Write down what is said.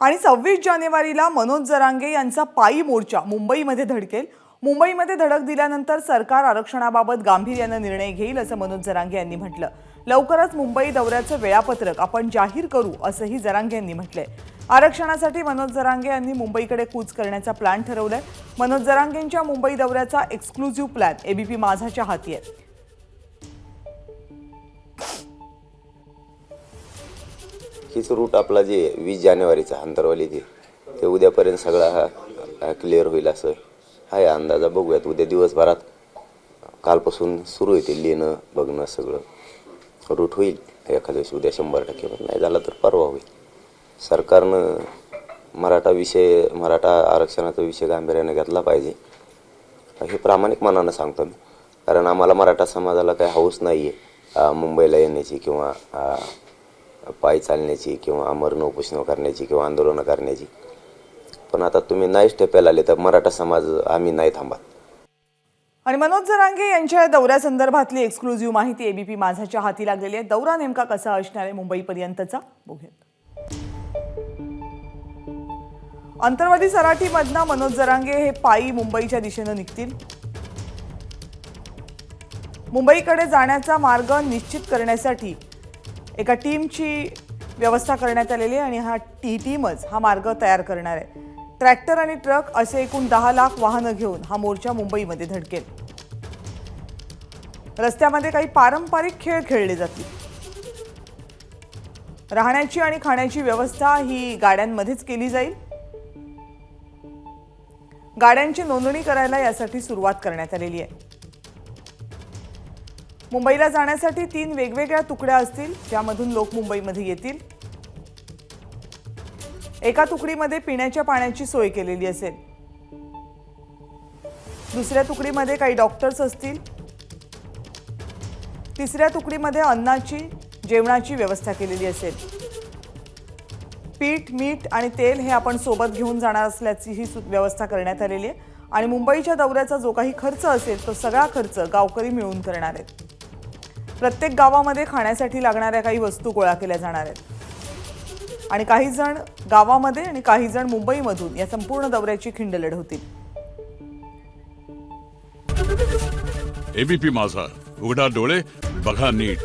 आणि सव्वीस जानेवारीला मनोज जरांगे यांचा पायी मोर्चा मुंबईमध्ये धडकेल. मुंबईमध्ये धडक दिल्यानंतर सरकार आरक्षणाबाबत गांभीर्यानं निर्णय घेईल असं मनोज जरांगे यांनी म्हटलं. लवकरच मुंबई दौऱ्याचं वेळापत्रक आपण जाहीर करू असंही जरांगे यांनी म्हटलंय. आरक्षणासाठी मनोज जरांगे यांनी मुंबईकडे कूच करण्याचा प्लॅन ठरवलाय. मनोज जरांगेंच्या मुंबई दौऱ्याचा एक्सक्लुझिव्ह प्लॅन एबीपी माझाच्या हाती आहे. हीच रूट आपला जे वीस जानेवारीचा अंतरवाली ते ते उद्यापर्यंत सगळा हा क्लिअर होईल असं आहे अंदाजा बघूयात. उद्या दिवसभरात कालपासून सुरू येते लिहिणं बघणं सगळं. रूट होईल. एखाद्या दिवशी उद्या शंभर टक्के पण नाही झाला तर परवा होईल. सरकारनं मराठा विषय मराठा आरक्षणाचा विषय गांभीर्याने घेतला पाहिजे. हे प्रामाणिक मनानं सांगतो मी. कारण आम्हाला मराठा समाजाला काही हौस नाही आहे मुंबईला येण्याची किंवा पायी चालण्याची किंवा अमरण उपोषणं करण्याची किंवा आंदोलनं करण्याची. पण आता तुम्ही नाहीच ठेप्याला आले तर मराठा समाज आम्ही नाही थांबत. आणि मनोज जरांगे यांच्या या दौऱ्यासंदर्भातली एक्सक्लुझिव्ह माहिती एबीपी माझाच्या हाती लागलेली आहे. दौरा नेमका कसा असणार आहे मुंबईपर्यंतचा? बघूयात. अंतर्वादी सराटीमधनं मनोज जरांगे हे पायी मुंबईच्या दिशेनं निघतील. मुंबईकडे जाण्याचा मार्ग निश्चित करण्यासाठी एका टीमची व्यवस्था करण्यात आलेली आहे आणि हा टी टीमच हा मार्ग तयार करणार आहे. ट्रॅक्टर आणि ट्रक असे एकूण दहा लाख वाहनं घेऊन हा मोर्चा मुंबईमध्ये धडकेल. रस्त्यामध्ये काही पारंपरिक खेळ खेळले जातील. राहण्याची आणि खाण्याची व्यवस्था ही गाड्यांमध्येच केली जाईल. गाड्यांची नोंदणी करायला यासाठी सुरुवात करण्यात आलेली आहे. मुंबईला जाण्यासाठी तीन वेगवेगळ्या तुकड्या असतील ज्यामधून लोक मुंबईमध्ये येतील. एका तुकडीमध्ये पिण्याच्या पाण्याची सोय केलेली असेल. दुसऱ्या तुकडीमध्ये काही डॉक्टर्स असतील. तिसऱ्या तुकडीमध्ये अन्नाची जेवणाची व्यवस्था केलेली असेल. पीठ मीठ आणि तेल हे आपण सोबत घेऊन जाणार असल्याची ही सु- व्यवस्था करण्यात आलेली आहे. आणि मुंबईच्या दौऱ्याचा जो काही खर्च असेल तो सगळा खर्च गावकरी मिळून करणार आहेत. प्रत्येक गावामध्ये खाण्यासाठी लागणाऱ्या काही वस्तू गोळा केल्या जाणार आहेत. आणि काही जण गावामध्ये आणि काही जण मुंबईमधून या संपूर्ण दौऱ्याची खिंड लढवतील एबीपी माझा. उघडा डोळे बघा नीट.